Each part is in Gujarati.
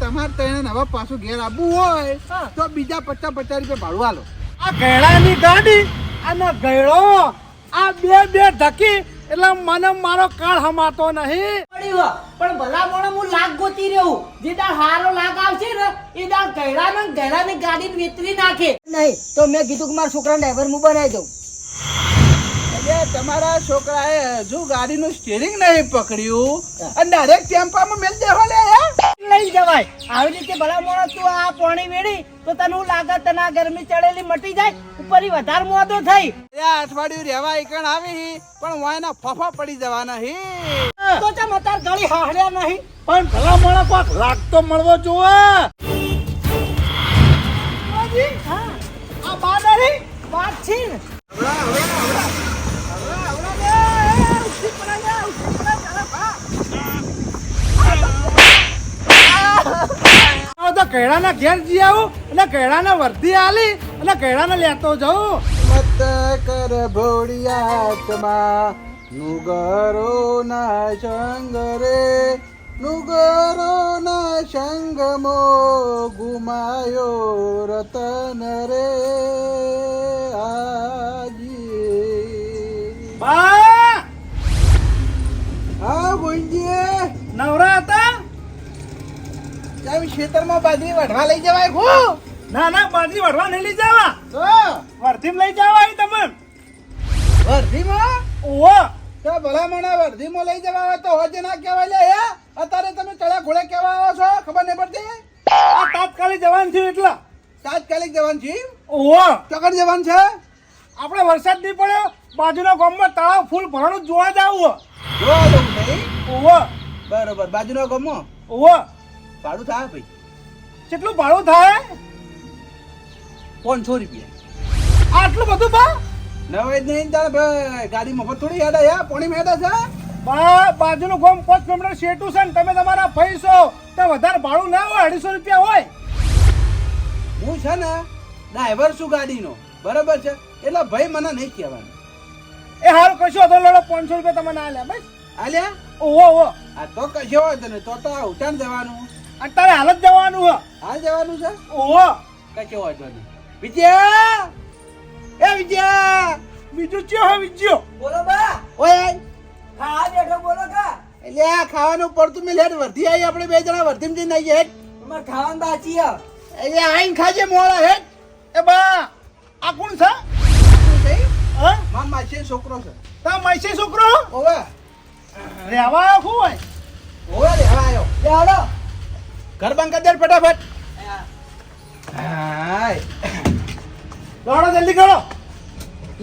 તમારે તેને હવે પાછું ઘેર આવવું હોય હા. તો બીજા પચાસ પચાસ રૂપિયા ભાડું હાલો આ ગયડાની ગાડી અને ગયડો આ બે બે ધકી એટલે મને મારો કાળ હમાતો નહીં. પણ ભલા મોણે હું લાગ ગોતી રહ્યો જે દાળ હારો લાગ આવશે ને એ દાળ ગયડા ને ગયડા ની ગાડી વેતરી નાખે. નહીં તો મેં કીધું કે મારા છોકરા ડ્રાઈવર હું બનાવી દઉં. એટલે તમારા છોકરાએ હજુ ગાડીનું સ્ટીરિંગ નહીં પકડ્યું. અને ડાયરેક્ટ ટેમ્પામાં મેલ દેવા લે લઈ જવાય. આવી રીતે ભલા મોણા તું આ પાણી વેડી તો તને લાગે તને આ ગરમી ચડેલી મટી જાય? ઉપરી વધારે મોદો થઈ. એ અઠવાડિયું રહેવા એકણ આવી પણ વાયના ફફા પડી જવાના હી તો ચમ અત્યારે ગળી હાહડ્યા નહીં? પણ ભલા મોણા કોક લાગ મળવો જોવે આ બાદરી વાત છે ને હવે તો કૈડાના ઘેર જી આવું અને કૈડાને વર્ધી આલી અને કૈડાને લેતો જાઉં. મત કર ભોળિયાતમાં નુગરો ના સંગ રે નુગરો ના સંગમો ગુમાયો રતન રે આજી. બા! હા નવરા હતા? તમે ખેતરમાં બાજરી વઢવા લઈ જવાય ખો ના ના બાજી વળવા નહીં લઈ જવા. તો? વર્ધીમ લઈ જવાય અહીં તમે વર્ધીમાં? ઓહો. તો ભલા મને વર્ધીમાં લઈ જવા આવે તો હોજે ના કહેવાય લે હે? અત્યારે તમે ચડા ઘોડે કેવા આવો છો ખબર નહીં પડતી? આ તાત્કાલિક જવાનું છે એટલા. તાત્કાલિક જવાનું છે ઓહો. ચકડ જવાનું છે? આપણે વરસાદ નહીં પડ્યો બાજુના ગામમાં તળાવ ફૂલ ભરણું જોવા જાવ જોવા જવું ઓહો. બરોબર બાજુનો ગમો ઓહો. ભાડું થાય ભાઈ? કેટલું ભાડું થાય? પાંચસો રૂપિયા. આટલું બધું બા? નવે જ નહીં તારે ગાડી મફત થોડી હેડા હે? પોણી માં છે બા બાજુનું ગોમ પાંચ કિલોમીટર શેટું છે ને તમે તમારા પૈસો તો વધારે ભાડું ના હોય અઢીસો રૂપિયા હોય. હું છે ને ડ્રાઈવર છું ગાડીનો. બરાબર છે? એટલે ભાઈ મને નહીં કહેવાનું. એ હારું કશું હતો લડો પાંચસો રૂપિયા તમે ના લે બસ. આલ્યા? ઓહો ઓહો. આ તો કશો હોય તને તો તો ઉચાણ જવાનું. અને તારે હાલત જવાનું હો. હાલ જવાનું છે? ઓહો. કશો તો નહીં વિજયા! એ વિજયા! બીજું ચિયો હે બીજું બોલો બા. ઓય. હા બેઠો બોલો કા. એટલે આ ખાવાનું પડતું મેં લેટ વર્ધી આવી આપણે બે જણા વર્ધી જઈને આવીએ હેઠ તમારે ખાવાનું બાકી હે. એટલે આઈન ખાજે મોળા હેઠ એ બા આ કોણ છે? હા? માસી છોકરો છે. તા મૈસી છોકરો? ઓવે રેવા આવ્યો હોય? ઓવે રેવા આવ્યો હાલો. ઘર બંધ કરી દે ફટાફટ. હાય. દોડો જલ્દી કરો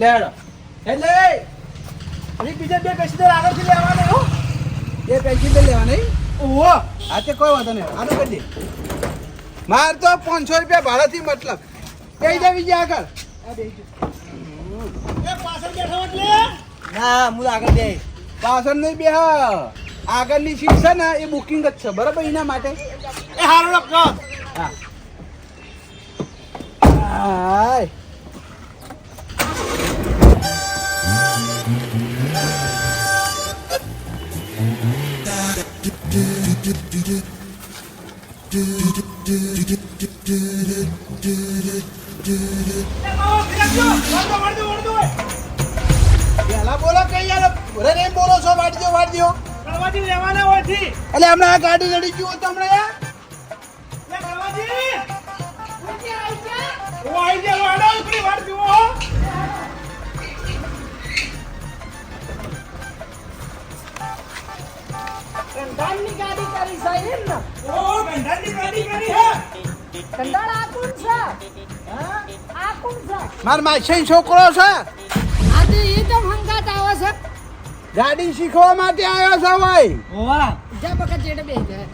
લે હેડો. એટલે એક બીજા બે પેસેન્જર આગળથી લેવાના હો. બે પૈકી લેવાના ઓહો આ તે કોઈ વાંધો નહીં. આનું કરી દે. માર તો પાંચસો રૂપિયા ભાડાથી મતલબ. કઈ દે બીજા આગળ. પાછળ બેઠો એટલે? ના હું આગળ જઈ પાછળ નહીં બે આગળની સીટ છે ને એ બુકિંગ જ છે. બરાબર? એના માટે. એ હારો લખો હા હાય પેલા બોલો કઈ યાર રહીને બોલો છો વાટજો વાટજો કળવાજી લેવાના હોય એટલે હમણાં આ ગાડી લડી ગયું તમને હમણાં યાર. કંટાળની ગાડી કરી છે એમ ને ઓ ગંધાની ગાડી કરી હે કંટાળ આ કોણ છે હા આ કોણ છે માર માસી છોકરો છે. આજે એ તો હંગાત આવે છે. ગાડી શીખવા માટે આવ્યો છે ભાઈ. ઓવા. જા બકા જેડે બે જાય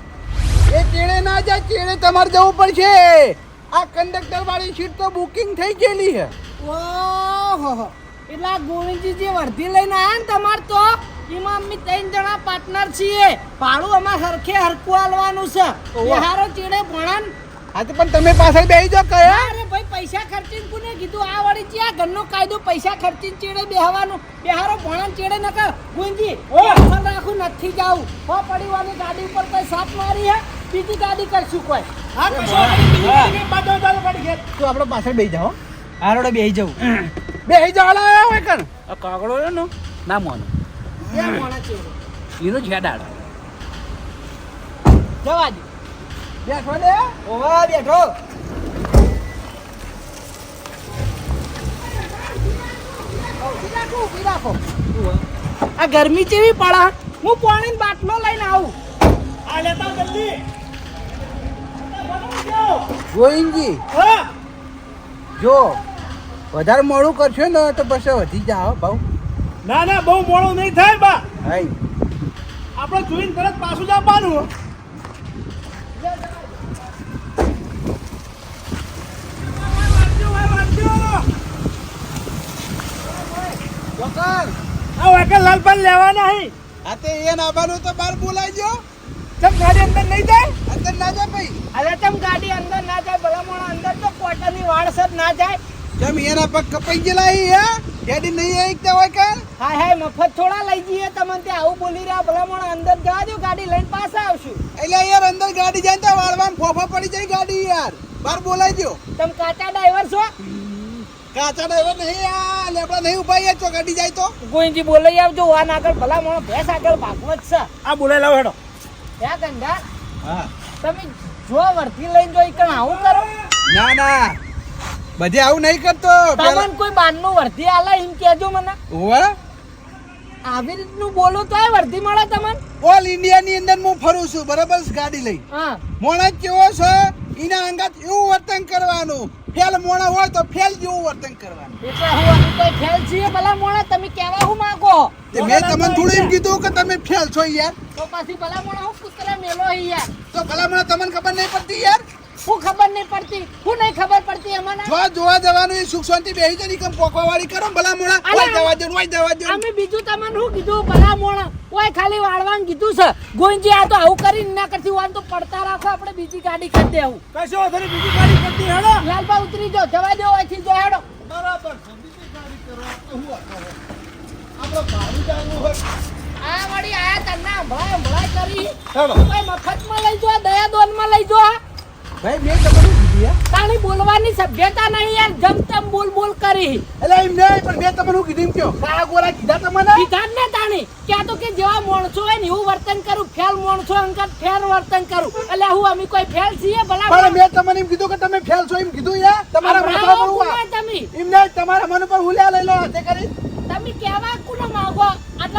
ચેડે ના જાય ચેડે તમારે જવું પડશે. આ કંડક્ટર વાળી સીટ તો બુકિંગ થઈ ગયેલી છે. ઓહો એટલે ગોવિંદજી જે વર્ધી લઈને આયા ને તમારે તો એમાં અમે ત્રણ જણા પાર્ટનર છીએ. ભાડું અમારે હરખે હરખું આલવાનું છે. હારો ચેડે ભણાન. હા તો પણ તમે પાછળ બેસી જાઓ કયા? અરે ભાઈ પૈસા ખર્ચીને કોને કીધું? આ વળી છે આ ઘરનો કાયદો પૈસા ખર્ચીને ચેડે બેહવાનું? બેહારો ભણન ચેડે નકર. ગુંજી ઓ! ઓ રાખું નથી જાવું હો પડી વાળી ગાડી ઉપર કઈ સાપ મારી હે? બીજી ગાડી કરશું કોઈ. હા તો આપણે પાછળ બેસી જાઓ. આરોડે બેહી જાવ બેસી જાઓ લા હોય કર આ કાગડો છે ને ના મોનો. એ માણસ છે. એનો જેડાડ જવા દે. બેઠો દે ઓવા બેઠો. રાખો. આ ગરમી ચેવી પડા? હું પાણીનો બાટલો લઈને આવું. આ લેતા જલ્દી. ગોવિંદજી જો વધારે મોડું કરશો ને તો પછી વધી જાઓ ભાવ. ના ના બહુ મોડું નહીં થાય બા. હાઈ આપણે જોઈને તરત પાછું જ આપવાનું. લાલપાન લેવા નહીં આ તે એ નાબાનું તો બહાર ગયો ચમ ગાડી અંદર નહીં જાય? અંદર ના જા ભાઈ અરે તમ ગાડી અંદર ના જાય ભલા મોણા અંદર તો કોટરની વાળસર ના જમ એના પગ કપાઈ ગયેલા હી હે? ડેડી નહીં એકતા હોય કે હાય હાય મફત થોડા લઈ જઈએ તમને ત્યાં આવું બોલી રહ્યા ભલા મોણા અંદર જવા દો ગાડી લઈને પાછા આવશું. એટલે યાર અંદર ગાડી જાય તો વાળવામાં ફોફા પડી જાય ગાડી યાર. બહાર દો તમે કાચા ડ્રાઈવર છો? કાચા ડ્રાઈવર નહીં આ લેબડા નહીં ઊભા યાર ચો ગાડી જાય તો. ગોઈજી બોલાઈ આવજો વાન આગળ ભલા ભેસ ભેંસ આગળ ભાગવત છે. આ બોલાઈ લાવ હેડો. હે ગંડા હા. તમે જો વર્તી લઈને જોઈ કણ આવું કરો. ના ના. બધે આવું નહીં કરતો. તમને કોઈ બારનું વર્તી આલા એમ કેજો મને. ઓવે આવી રીતનું બોલો તો વર્તી મળે તમને? ઓલ ઇન્ડિયા ની અંદર હું ફરું છું બરાબર ગાડી લઈ. હા. મોણા કેવો છે? એના અંગાત એવું વર્તન કરવાનું. ફેલ મોણા હોય તો ફેલ જેવું વર્તન કરવાનું. એટલે હું અમે કોઈ ફેલ છીએ ભલા મોણા? તમે કેવા હું માંગો? મેં તમને થોડું એમ કીધું કે તમે ફેલ છો યાર. તો પછી ભલા મોણા હું કુતરા મેલો યાર. તો ભલા મોણા તમને ખબર નહીં પડતી યાર? હું ખબર નહીં પડતી. હું નહીં ખબર પડતી અમને. જો જોવા જવાનું એ સુખ શાંતિ બેહી જની કમ પોકવા વાળી કરો ભલા મોણા ઓય જવા દે ઓય જવા દે અમે બીજું તમને શું કીધું? ભલા મોણા ઓય ખાલી વાળવાનું કીધું છે. ગોંજી આ તો આવું કરીને ના કરતી વાન તો પડતા રાખો આપણે બીજી ગાડી કરી દેવું. કશો વાંધો બીજી ગાડી કરતી હેડો. લાલબા ઉતરી જો જવા દો અહીંથી જો હેડો. બરાબર બીજી ગાડી કરો તો હું. આપણે ભાડું જાણવું હોય. આ વળી આયા તન્ના હમણાં હમણાં કરી. મફતમાં લઈ જો દયા દોનમાં લઈ જો ભાઈ મેં તમને કીધું યાર. તાણી બોલવાની સભ્યતા નહીં યાર જમ તેમ બોલ બોલ કરી. એટલે એમ નહીં પણ મેં તમને કીધું એમ કયો? કાળા ગોરા કીધા તમને? કીધા ને તાણી. ક્યાં તો કે જેવા માણસો હોય ને એવું વર્તન કરું ફેલ માણસો અંકત ફેર વર્તન કરું. એટલે હું અમે કોઈ ફેલ છીએ ભલા પણ મેં તમને એમ કીધું કે તમે ફેલ છો એમ કીધું યાર. તમારા મન પર હું તમે? એમ નહીં તમારા મન પર લઈ લો હાથે કરી. તમે કેવા કોને માંગો?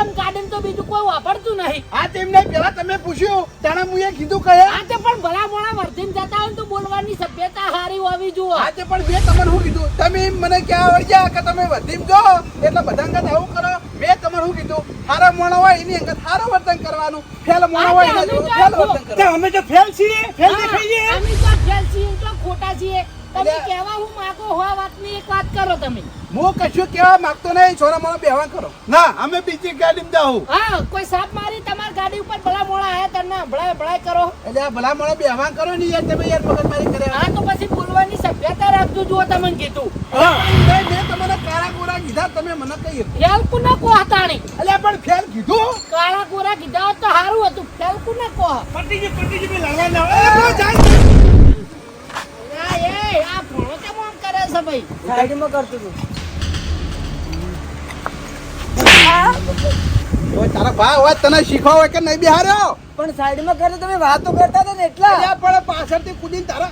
આટલા ગાર્ડન તો બીજું કોઈ વાપરતું નહીં. આ તેમને પેલા તમે પૂછ્યું હું એ કીધું કહે આ તે પણ ભલા મોણા વર્તીને જતા હોય તો બોલવાની સભ્યતા હારી હોવી જોઈએ આજે પણ મેં તમને શું કીધું? તમે મને ક્યાં આવડ્યા કે તમે વધીમ જો? એટલે બધા અંગત આવું કરો. મેં તમને શું કીધું? હારા મોણા હોય એની અંગત હારો વર્તન કરવાનું. ફેલ મોણા હોય એના ફેલ વર્તન તે કરવાનું અમે તો ફેલ છીએ ફેલ દેખાઈએ અમે તો ફેલ છીએ તો ખોટા છીએ. તમે. હું માંગો હો વાતની એક વાત કરો તમે. હું કશું કહેવા માંગતો નહીં છોરા મોણો બેહવા કરો. ના અમે બીજી ગાડીમાં જાઉં. હા કોઈ સાપ મારી તમારી ગાડી ઉપર ભલા મોણા આયા તને ભળાય ભળાય કરો. એટલે આ ભલા મોણો બેહવા કરો ને યાર તમે યાર મગજમારી કરે હા તો પછી બોલવાની સભ્યતા રાખજો જુઓ તમને કીધું. હા, મેં તમને કાળા ગોરા કીધા તમે મને કહીએ. ફેલ કુને કો હતાણી એટલે પણ ફેલ કીધું? કાળા ગોરા કીધા તો સારું હતું. ફેલ કો ના આવે. જાય. આ આ ભણો કેમ આમ કરે છે ભાઈ? સાઈડમાં કરતું હતું તારા ભા હોય તને શીખવા હોય કે નહીં બિહાર્યો? પણ સાઈડમાં કરે તમે વાતો કરતા હતા ને એટલા. પણ પાછળથી કૂદીને તારા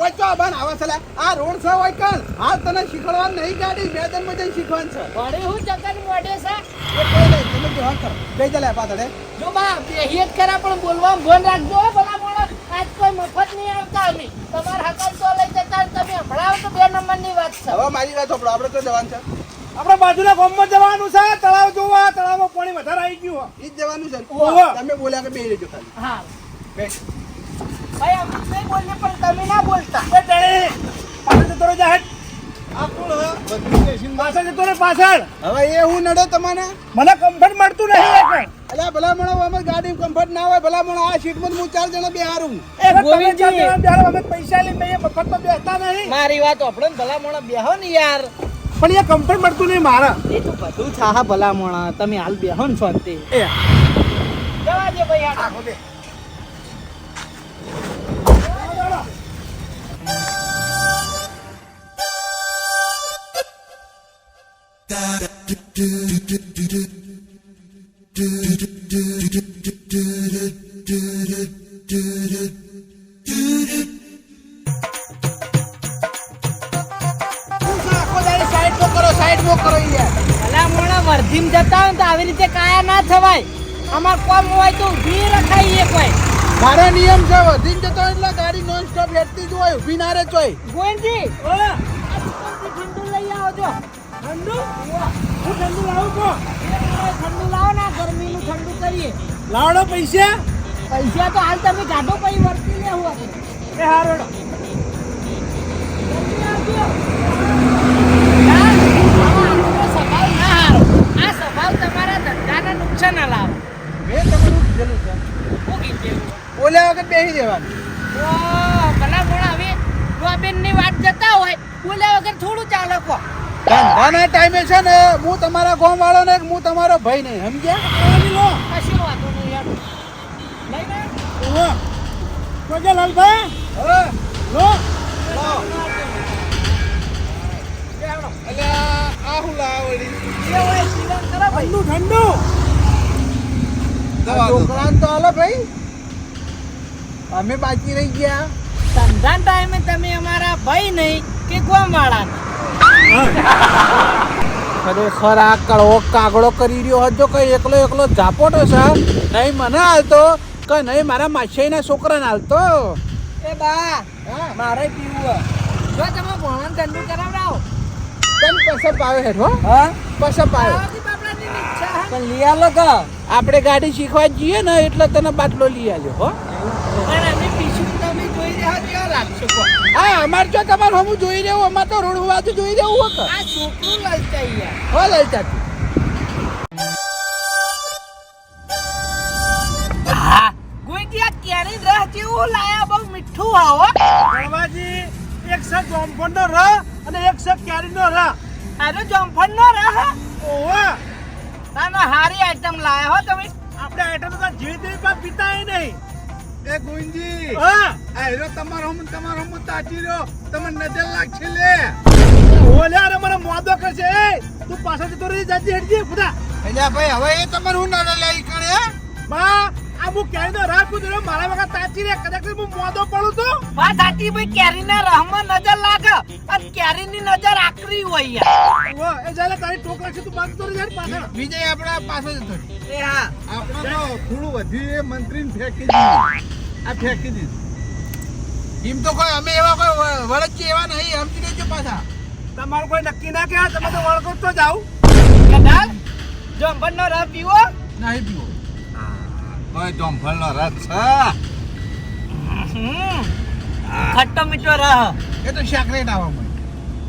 ઓય ચો બાન આવા સલા આ રોડ છે હોય કણ? હા તને શીખવાડવાનું નહીં ગાડી મેદાનમાં જઈને શીખવાનું છે. વળી હું ચક્કર મોઢે છે? એ કોઈ નહીં તમે કરો. જો બા પણ બોલવામાં ભોન રાખજો ભલા આજ કોઈ મફત નહીં આવતા અમે. તમારા હકાલ તો લઈ જતા તમે હમણાં તો બે નંબરની વાત છે. હવે મારી વાત સાંભળો. આપણે તો જવાનું છે. આપણે બાજુના ગામમાં જવાનું છે. તળાવ જોવા. તળાવમાં પાણી વધારે આવી ગયું ઈ જ જવાનું છે. તમે બોલ્યા કે બેસી રહેજો ખાલી. હા. બેસ. ભાઈ અમે નહીં બોલીએ પણ તમે ના બોલતા. એ ટેણી, પાછળ જતો રહે જા, હેટ. આ કોણ હે? બધું બેસીને પાછળ જતો રહે પાછળ. હવે એ હું નડે તમને મને કમ્ફર્ટ મળતું નહીં એ કઈ. અલ્યા ભલા મણો અમે ગાડી કમ્ફર્ટ ના હોય ભલા મણો આ સીટમાં હું ચાર જણા બેહારું. એ ગોવિંદજી. બેહારો અમે પૈસા લઈને બે મફતમાં બેહતા નહીં. મારી વાત આપણે ભલા મણો બેહો ને યાર. પણ એ કમ્ફર્ટ મળતું નહીં મારા. એ તો બધું છાહા ભલા મણા તમે હાલ બેહો ને શાંતિ. એ. જવા દે ભાઈ આ નાખો દે. Da da do do do do do do વર્ધીમ જતા હોય તો આવી રીતે કાયા ના થવાય અમાર કોમ હોય તો ઊભી રખાઈએ કોઈ મારો નિયમ છે વધીને જતો એટલે ગાડી નોન સ્ટોપ હેડતી જ હોય ઊભી ના રહે ચોય. ગોવિંદજી ઓલા આ દુકાનથી ઠંડુ લઈ આવજો ઠંડુ? હું ઠંડુ લાવું કો ઠંડુ લાવો ને ગરમીનું ઠંડુ કરીએ. લાવડો પૈસા? પૈસા તો હાલ તમે કાઢો પછી વર્તી લેવું. આપણે એ હારોડો ના, ના ના? બોલ્યા વગર બેસી દેવાનું ભલા ભણા હવે. ડોબેનની વાત જતા હોય બોલ્યા વગર થોડું ચાલે કો. ધંધાના ટાઈમે છે ને હું તમારા ગામ વાળો ને હું તમારો ભાઈ નહીં સમજ્યા લો નહીં યાર. ઓહો. કોજે લાલભાઈ હવે લો. અલ્યા આ હું લાવડી. જે હોય જીવન કરો ભાઈ. ઠંડુ ઠંડુ. તો હાલો ભાઈ. અમે બાકી રહી ગયા. ધંધા ટાઈમે તમે અમારા ભાઈ નહીં કે ગોમ વાળા ખરેખર આ કડવો કાગડો કરી રહ્યો હતો કઈ એકલો એકલો ઝાપોટો છે નહીં મને હાલતો. કે નહીં મારા માછીના છોકરાને હાલતો. એ બા હા? મારે પીવું. જો તમે ભણવાનું ઠંડુ કરાવડાવો. કેમ પસપ આવે હેઠો? હા? પસપ આવે. પણ લઈ આલો કે આપણે ગાડી શીખવા જઈએ ને એટલે તને બાટલો લઈ આવ્યો હો. હા અમારે જો તમારે હમું જોઈ રહ્યું અમારે તો રોડ બાજુ જોઈ રહ્યું હો કે આ છોકરું લલચાઈ હો લઈ હા ગોઈજી આ કેરી રહ જેવું લાયા બહુ મીઠું આવો ગણવાજી એક છે જોમફળનો રહ અને એક છે કેરીનો રહ. અરે જમફળ નો રહ ઓહો. ના ના હારી આઈટમ લાયા હો તમે. આપણે આઈટમ તો જીવી તેવી પણ પીતાય નહીં. એ ગુંજી. હા. આયરો તમારો હમ તમારો હમ તાચી રહ્યો. તમને નજર લાગશે લે. ઓલ્યા રે મને મોદો કરશે એ તું પાછળ જતો રહી જાજી હટજી ખુદા એટલે ભાઈ હવે એ તમારે હું ના લઈ કરે? બા આ હું કેરીનો રાખ કુદરો મારા વખત તાચી રે કદાચ હું મોદો પડું તો. બા તાચી ભાઈ કેરીના રહમાં નજર લાગે. અને કેરીની નજર આકરી હોય યાર. ઓ એ જાલે તારી ટોક રાખશે તું બાંધતો રહી જાય પાછળ. વિજય આપણા પાછળ જ હતો એ હા. આપણે તો થોડું વધ્યું એ મંત્રીને ફેંકી દીધું. આ ફેંકી દીધું. એમ તો કોઈ અમે એવા કોઈ વળજ એવા નહીં સમજી લેજો પાછા. તમારું કોઈ નક્કી ના કહેવાય તમે તો વળગો તો જાવ કદાલ જમફળ નો રહ પીવો? નહીં પીવો. કોઈ ડોમફળનો રસ છે. ખટ્ટો મીઠો રહ એ તો સેક્રેટ આવવા મળે.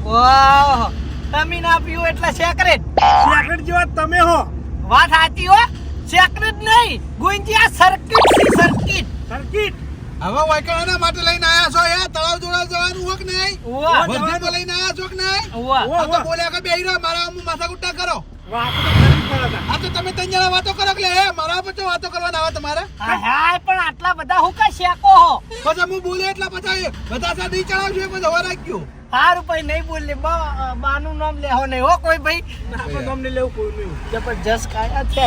ઓહ. તમે ના પીવો એટલે સેક્રેટ. સેક્રેટ જેવા તમે હો. વાત સાચી હો. સેક્રેટ નહીં. ગુંજી આ સર્કિટ સી સર્કિટ સર્કિટ હવે વાયકડાના માટે લઈને આયા છો યાર તળાવ જોડા જવાનું હોક નહીં? વધીમાં લઈને આયા છો કે નહીં. તો બોલ્યા કે બેહી રહ્યો મારા માથા કુટ્ટા કરો. આ તો તમે ત્રણ જણા વાતો કરો કે હે? મારા પર વાતો કરવાના આવે તમારે? હા હા, પણ આટલા બધા હું કા શેકો હો? પછી હું બોલે એટલા બધા બધા સાથે નહીં ચડાવજો એ બધા હવા રાખ્યો હારું ભાઈ નહીં બોલે બાનું નામ લેહો નહીં હો કોઈ ભાઈ. આપણે તમને લેવું કોઈ નહીં. જબરજસ્ત કાયા છે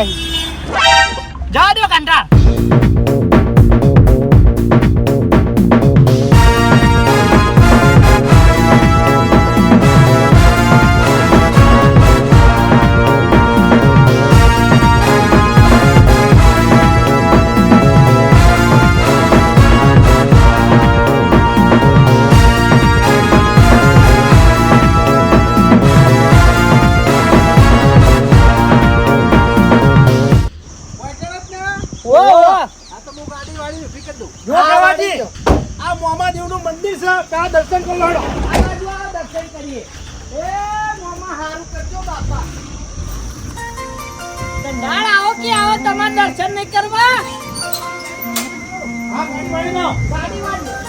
જા દો કંટાળ. આવો કે આવો તમારે દર્શન નહીં કરવા? હા ગાડી ગાડી વાળી.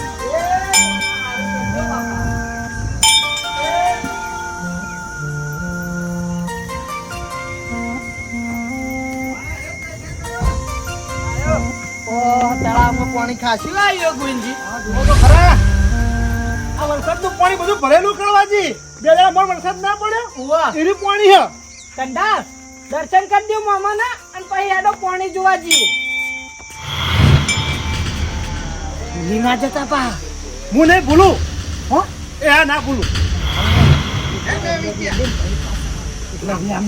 તળાવમાં પાણી ખાસી લાવ્યો ગુંજી ખરા. આ વરસાદનું પાણી બધું ભરેલું કરવાજી બે મોર વરસાદ ના પડ્યો. એનું પાણી હે. કંડા દર્શન કરી દઉં મામાના અને પછી આડો પાણી જોવા જઈએ. ભૂલી ના જતા પા. હું નહીં ભૂલું. હો? એ આ ના ભૂલું.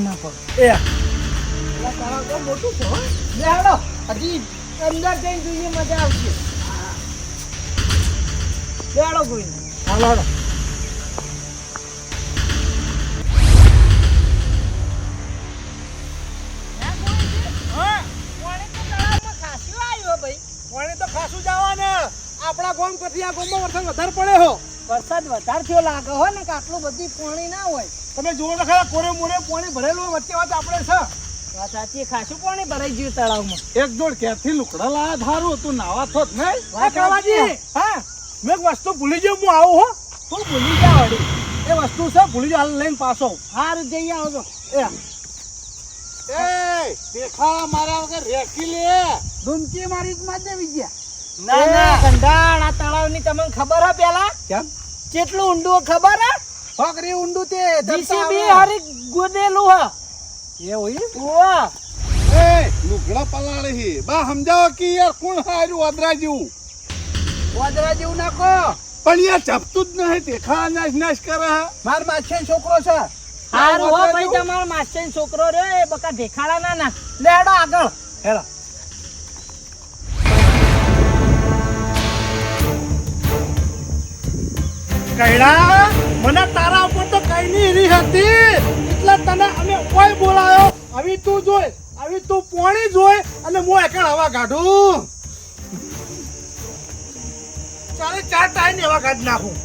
ના પડ. એ મોટું છે હજી અંદર જઈને જોઈએ મજા આવશે. લે હેડો કોઈ હાલો હાલો કરતી આ ગામમાં વરસાદ વધારે પડે હો. વરસાદ વધારે થયો લાગે હો ને કે આટલું બધી પાણી ના હોય. તમે જુઓ ને ખરા કોરે મોરે પાણી ભરેલું હોય, વચ્ચે વાત આપણે છે. વાત સાચી ખાસું પાણી ભરાઈ ગયું તળાવમાં. એક જોડ ક્યાંથી લુકડા લાયા ધારું તું નાવા થોત નહીં. કાવાજી હા. મેં એક વસ્તુ ભૂલી ગયો હું આવું હો. તું ભૂલી જા વળી. એ વસ્તુ છે ભૂલી હાલ લઈને પાછો હાર જઈ આવજો એ. એ દેખા મારા વગર રેકી લે. ધૂમચી મારી જ માં દેવી ગયા ના, ના. કંડાળ આ તળાવની તમને ખબર હે પેલા? કેમ? કેટલું ઊંડું હે ખબર હે? ફકરી ઊંડું તે જીસીબી હરી ગોદેલું હે. એ હોય? ઓવા. એ લુગડા પલાળે છે બા સમજાવો કે યાર કોણ હાર્યું વાદરા જેવું વાદરા જેવું નાખો પણ યાર ચપતું જ નહીં દેખા નાશ નાશ કરે માર માછે છોકરો છે. હારું હો ભાઈ તમારો માસ્ટર છોકરો રે એ બકા દેખાડા ના ના. લેડો આગળ. હેલો કૈડા મને તારા ઉપર તો કઈ ની રી હતી. એટલે તને અમે કોઈ બોલાયો. હવે તું જોઈ આવી તું પોણી જોઈ અને હું એકણ હવા કાઢું. ચાલે, ચાર ટાઈમ હવા કાઢી નાખું.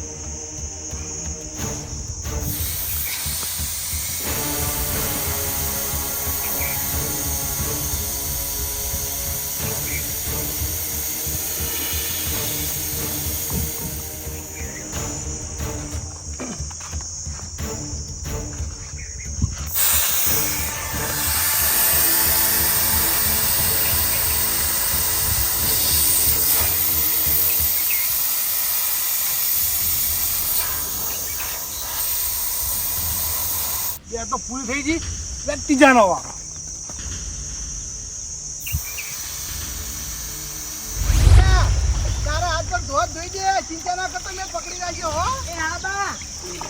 તો પૂરી થઈ ગઈ. એટલે ત્રીજાનો વારો.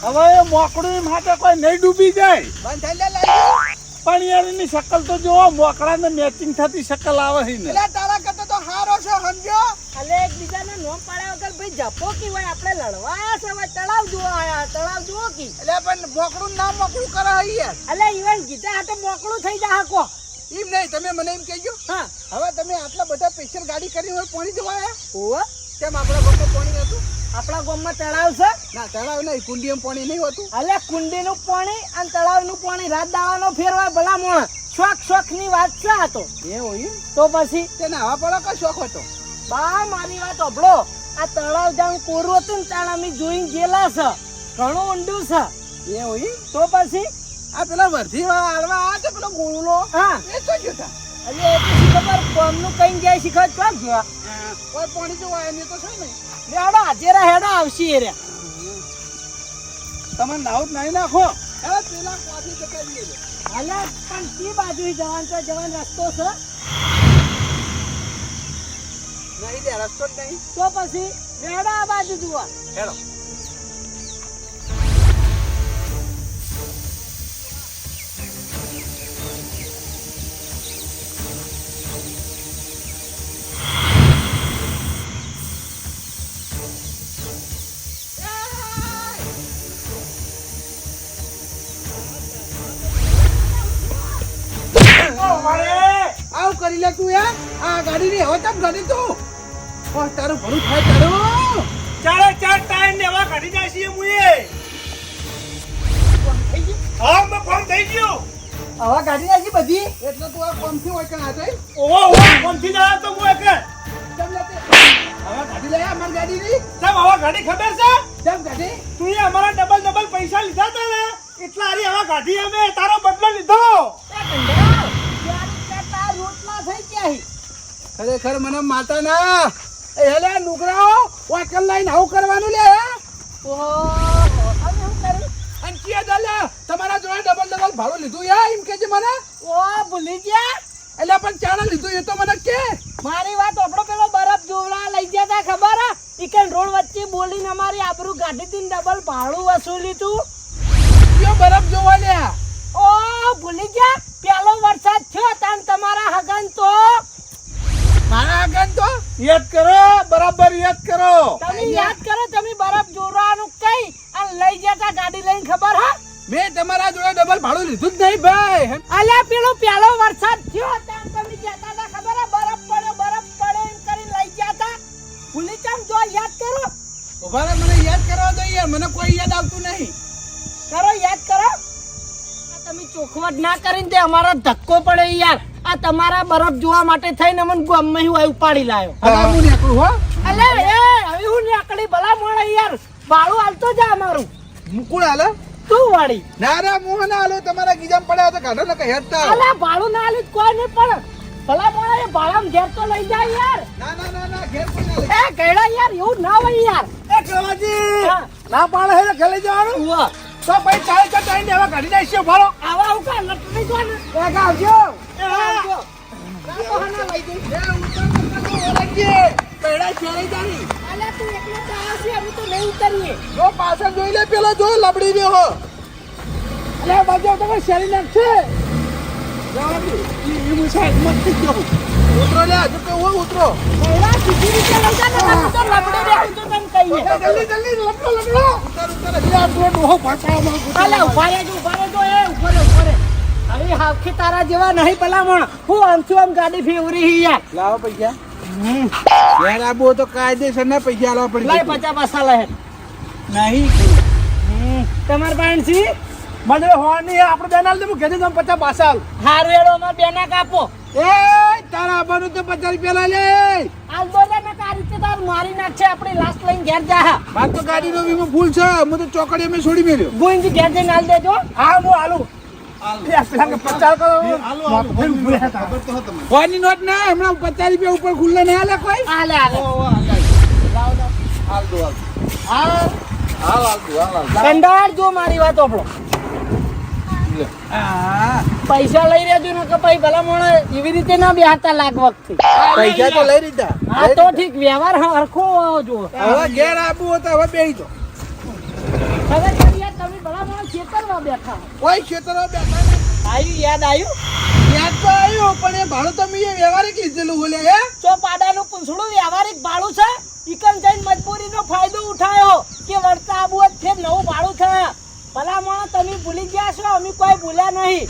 હવે મોકડી માટે કોઈ નહીં ડૂબી જાય. પણ યાર એની શકલ તો જોવો મોકળા ને મેચિંગ થતી શકલ આવે છે તારા કરતા તો હારો છે સમજો અલે એકબીજાને નોમ પાડ્યા વગર ભાઈ જપો કી હોય આપણે લડવા આયા છે હવે તળાવ જોવા આયા તળાવ જુઓ કી. એટલે પણ મોકળું ના મોકળું કરે યાર અલે ઈવન ગીતા હાથે મોકળું થઈ જા હકો. એમ નહીં તમે મને એમ કહેજો. હા. હવે તમે આટલા બધા સ્પેશિયલ ગાડી કરીને હોય પાણી જોવા આવ્યા ઓવા કેમ આપણા ગામમાં પાણી હતું? આપણા ગામમાં તળાવ છે. ના તળાવ નહીં કુંડીમાં પાણી નહીં હોતું. અલે કુંડીનું પાણી અને તળાવનું પાણી રાત દાવાનો ફેરવા ભલા મોણ શોખ શોખની વાત છે આ તો. એ હોય તો પછી? તેને હવા પડો કઈ શોખ હતો? બા મારી વાત અભળો આ તળાવ જાણ કોરું હતું ને ત્યાં અમે જોઈને ગયેલા છે. ઘણું ઊંડું છે. એ હોય તો પછી? આ પેલા વર્ધી હાલવા આ છે પેલો ગુણલો હા. એ તો? જોતા અલે એ શી ખબર કોમનું કઈ જાય શીખર ચોક ગયો. કોઈ પાણી જોવા એની તો છે ને લે હેડો હાજેરા હેડો આવશે એ રે. તમે નાવ નહીં નાખો. હવે પેલા કોફી જતા રહીએ અલે પણ કી બાજુ જવાન? તો જવાન રસ્તો છે. નહીં દે રસ્તો જ નહીં. તો પછી હેડો આ બાજુ જુઓ. હેડો આવું કરી લે તું યાર. આ ગાડી ની હવે તમ ગાડી તું. ઓહ, તારું ભલું થાય તારું? ચારે ચાર ટાઈમ ને એવા કાઢી જાય છે મુએ. હા મેં ફોન થઈ ગયો? ગાડી નાખી બધી? એટલે તું આ કોમથી હોય કે ના જાય ઓહો ઓહો ના તો હું એક ચમ લે તે હવે લે અમારી ગાડી ની. સાહેબ આવા ગાડી ખબર છે? ચમ ગાડી? તું એ અમારા ડબલ ડબલ પૈસા લીધા તા ને. એટલા હારી આવા ગાડી અમે તારો બદલો લીધો. રોટલા થઈ ગયા ખરેખર મને માતા ના. એ હેલે નુકરાઓ વાકલ લાઈન આવું કરવાનું લે અને કે દલે તમારા જોડે ડબલ ડબલ ભાડું લીધું યા એમ કે છે મને? ઓ ભૂલી ગયા? એટલે પણ ચાણા લીધું એ તો મને કે. મારી વાત આપણો પેલો બરફ જોવડા લઈ ગયા તા ખબર હે? કે રોડ વચ્ચે બોલીને અમારી આબરૂ ગાડી થી ડબલ ભાડું વસૂલી તું. કયો બરફ જોવા લ્યા? ઓ ભૂલી ગયા? પેલો વરસાદ થયો તાન તમારા હગન તો. મારા આગળ તો? યાદ કરો બરાબર યાદ કરો. તમે યાદ કરો તમે બરફ જોરવાનું કઈ અને લઈ ગયા તા ગાડી લઈને ખબર હા? મેં તમારા જોડે ડબલ ભાડું લીધું જ નહીં ભાઈ. અલ્યા પેલો પેલો વરસાદ થયો ત્યાં તમે જતા હતા ખબર હે? બરફ પડ્યો બરફ પડ્યો એમ કરી લઈ ગયા તા. ભૂલી ચમ જો યાદ કરો. ઊભા મને યાદ કરવા તો યાર મને કોઈ યાદ આવતું નહીં. કરો યાદ કરો. આ તમે ચોખવટ ના કરીને તે અમારો ધક્કો પડે યાર. આ તમારા બરફ જોવા માટે થઈને અમને ગમે હું ઉપાડી લાયો. હવે હું. નીકળું હો? અલે એ હવે હું નીકળી ભલા મોડે યાર. ભાડું હાલતો જા અમારું મુકુળ હાલો? તું વાળી. ના ના મોહ ના હાલો તમારા ગીજામ પડ્યા તો કાઢો ને કઈ હેડતા. અલે ભાડું ના હાલી કોઈ નહીં પણ ભલા મોડે એ ભાડામાં ઘેર તો લઈ જાય યાર. ના ના ના ના ઘેર કોઈ ના. એ ગયડા યાર એવું ના હોય યાર. એ કવાજી હા. ના પાડે હે ખેલી જવાનું. તો ભાઈ ચાલે તો ટાઈમ દેવા કાઢી નાખીએ ભાડો આવા હું કા લટકી જો ને એક એ આવજો. અલે જો પાછળ જોઈ લે પેલો જો લબડી રહ્યો એટલે બાજુ તમે શેરી નાખશે હું ગયો. ઉતરો હું ઉતરો ગયડા સીધી રીતે લઈ જા લબડી છું તને કહીએ જલ્દી જલ્દી લપડો લપડો ઉતર ઉતર હજી આ ડોહો અલે ઊભા રહેજો, એ ઊભા રહે ઊભા રહે તારા જેવા નહીં ભલામણ. હું આમથી આમ ગાડી ફેવરી હી યાર. લાવો પૈસા. યાર આબુ તો કાયદેસર ના પૈસા લાવવા લઈ પડી પચાસ પાસા લહે નહીં. તમાર પાસે છે? મને હોવાની આપણે બેનાલ દે હું ઘેરી તમે પચાસ બાસાલ હારું એડો અમાર બેના કાપો. એ તારા આબાનું તો પચાસ રૂપિયા લા. લે આજ બોલે ને તારી રીતે તાર મારી નાખશે આપણે લાસ્ટ લઈને ઘેર જા. માર તો ગાડીનો વીમો ફૂલ છે. હું તો ચોકડી મેં છોડી મેલ્યો ગોઈંદ ઘેર જઈને હાલ દેજો. હા હું આલુ નોટ ના હમણાં પચાસ રૂપિયા ઉપર ખુલ્લે નહીં હાલે કોઈ? હાલે હાલે જો મારી વાત આપણો. પૈસા લઈ રહેજો ને કે ભાઈ ભલા મોણે એવી રીતે ના બેહતા લાખ વખતે. પૈસા તો લઈ લીધા. હા તો ઠીક વ્યવહાર હરખો જો હવે ઘેર આપવું હોય તો હવે બેહી જો મોણે ખેતરમાં બેઠા. કોઈ ખેતરો બેઠા આવ્યું યાદ આવ્યું યાદ તો આવ્યું પણ એ ભાડું તો મેં વ્યવહારિક લીધેલું બોલે હે. તો પાડાનું પૂંછડું વ્યવહારિક ભાડું છે ઈકન જઈને મજબૂરીનો ફાયદો ઉઠાયો કે વળતા આબુ જ છે નવું ભાડું છે. ભલામણ તમે ભૂલી ગયા છો અમે કોઈ ભૂલ્યા નહીં.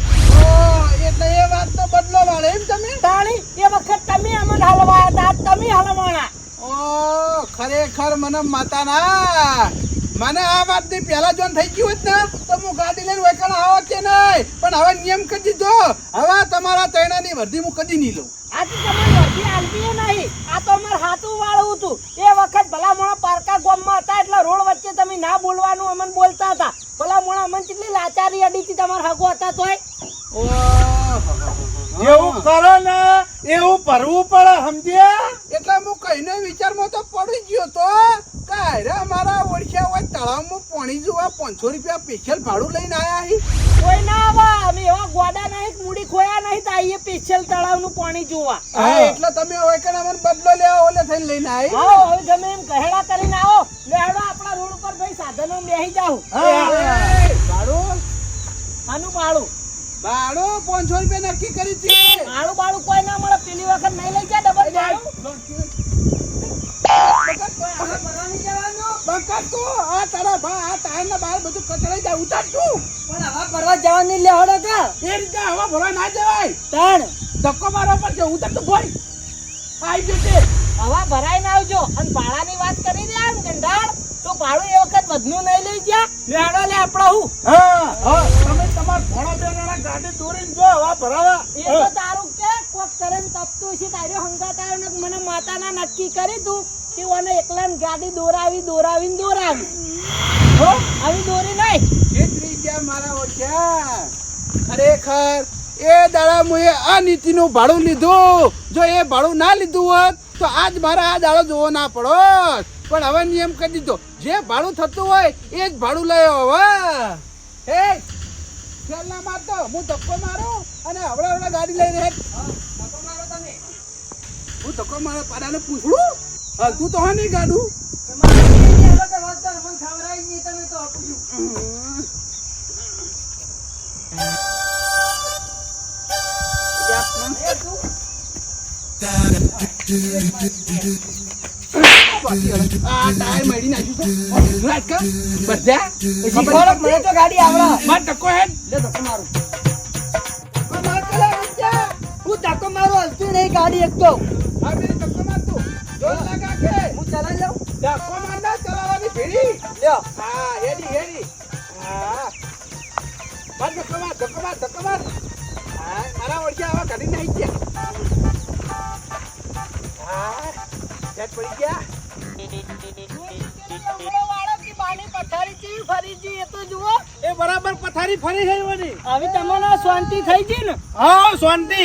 એટલે એ વાત તો બદલો વાળે એમ તમે? તાણી એ વખત તમે અમને હલવાયા હતા તમે હલવાણા. ઓ ખરેખર મને માતાના મને આ વાતની પહેલા જોન થઈ ગયું હોત ને તો હું ગાડી લઈને વેકણ આવો કે નહીં? પણ હવે નિયમ કરી દીધો. હવે તમારા તૈણાની વર્ધી હું કદી નહીં લઉં. આજે તમારી વર્દી આલવી નહીં. આ તો અમાર હાથું વાળું હતું. એ વખત ભલા મોણા પારકા ગોમમાં હતા એટલે રોડ વચ્ચે તમે ના બોલવાનું અમને બોલતા હતા. ભલા મોણા અમને કેટલી લાચારી અડીથી તમારા હગો હતા તોય? જેવું કરો ને એવું ભરવું પડે સમજે એટલે હું કહીને વિચારમાં તો પડી ગયો તો. કાયરે મારા ઓળખ્યા હોય તળાવમાં પાણી જોવા પાંચસો રૂપિયા સ્પેશિયલ ભાડું લઈને આયા હી. કોઈ ના આવા અમે એવા ગોડા નહીં મૂડી ખોયા નહીં તો આઈએ સ્પેશિયલ તળાવનું પાણી જોવા. હા એટલે તમે હવે કે અમને બદલો લેવા ઓલે થઈને લઈને આવી હા. હવે તમે એમ કહેડા કરીને આવો. લેડો આપણા રોડ ઉપર ભાઈ સાધનો બેહી જાવ ભાડું? આનું ભાડું. ભાડું પાંચસો રૂપિયા નક્કી કરી છે. ભાડું ભાડું કોઈ ના મળે પેલી વખત નહીં લઈ જાય ડબલ ભાડું બંકાત તું આ તારા ભા આ તારના બહાર બધું કચરાઈ જાય ઉતાર તું. પણ હવે પરવા જવાની લેવડો કે એ રીતે હવા ભરવા ના જવાય. ત્રણ ધક્કો મારવા પડશે ઉતાર તું ભાઈ. આવી જશે હવા ભરાઈને આવજો. અને ભાડાની વાત કરી રહ્યા ને ગંધાળ તો ભાડું એ વખત વધનું નહીં લઈ ગયા લેડો લે આપડા હું. હા તમે તમાર ભણો બેના ગાડી દોરીને જો હવા ભરાવા. એ તો તારું કે કોક કરે ને તપતું છે તારો હંગાત આવ્યો ને મને માતાના નક્કી કરી તું કે ઓને એકલાને ગાડી દોરાવી દોરાવીને દોરાવી. હો. આવી દોરી નહીં. છેતરી ગયા મારા ઓછા. ખરેખર. એ દાડા મુએ આ નીતિનું ભાડું લીધું. જો એ ભાડું ના લીધું હોત તો આજ મારા આ દાડો જોવો ના પડો પણ હવે નિયમ કરી દીધો. જે ભાડું થતું હોય એ જ ભાડું લયો હવે. હે? ફેલ ના મારતો હું ધક્કો મારું અને હવડા હવડા ગાડી લઈને હેઠ. ધક્કો મારો તમે હું ધક્કો મારો પાડાને પૂછડું? હલતું તો હા નહીં ગાડું? તમે તો હું ધક્કો મારું હલતું નહીં ગાડી એક તો હું ચલાવી લઉં ધક્કો મારના ચલાવવાની ભીડી લ્યો. હા, હેડી હેડી. હા. માર ધક્કો માર ધક્કો માર ધક્કો માર. ઓળખ્યા આવા કાઢી નાખી ગયા હા હેડ પડી ગયા? એ બરાબર પથારી ફરી ગઈ વળી હવે તમને શાંતિ થઈ ગઈ ને? હા શાંતિ.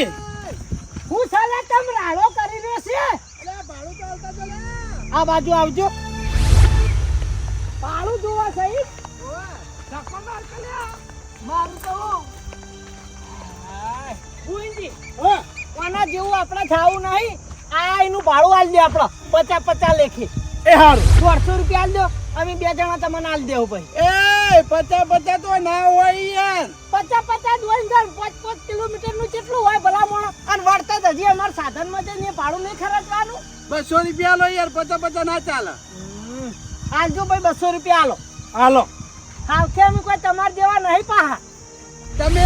હું સાલા તમ રાડો કરી રહ્યો છે? આ બાજુ આવજો. જેવું આપણે ખાવું નહીં આ એનું ભાડું આલ દે આપણે પચાસ પચાસ લેખી. એ હારું. દોઢસો રૂપિયા આલ દો અમે બે જણા તમને આલ દેવું ભાઈ. એ પચાસ પચાસ તો ના હોય યાર. પચાસ પચાસ હોય ને પાંચ પાંચ કિલોમીટરનું કેટલું હોય ભલા મોણો અને વળતા જ હજી અમારા સાધનમાં જઈને ભાડું નહીં ખર્ચવાનું. બસો રૂપિયા લો યાર પચાસ પચાસ ના ચાલે. આલજો ભાઈ બસો રૂપિયા આલો. હાલો. હાવખે અમે કોઈ તમારા જેવા નહીં પાહા. તમે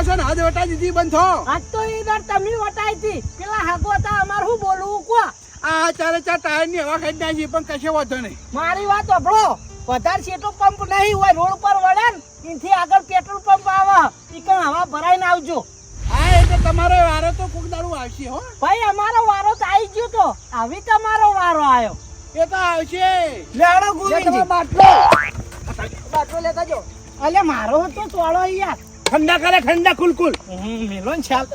હવે છે ને વટા દીધી બંધ થો. આજ તો એ દર તમે વટાઈ હતી. પેલા હાગો હતા અમાર શું બોલવું કો? આ ચારે ચાર ટાયરની હવા ખાઈ નાખી પણ કશે વાંધો નહીં. મારી વાત સાંભળો. વધારે સેટો પંપ નહીં હોય રોડ પર વળે ને એથી આગળ પેટ્રોલ પંપ આવે. ઈકણ હવા ભરાઈને આવજો. હા એટલે તમારો વારો તો કોક દારૂ આવશે હો. ભાઈ અમારો વારો તો આવી ગયો તો. આવી તમારો વારો આવ્યો એ તો આવશે. લેડો ગોવિંદજી. બાટલો. બાટલો લેતા જો અલે મારો હતો ચોળો યાર ઠંડા કરે ઠંડા કુલકુલ મેલો ને છાલ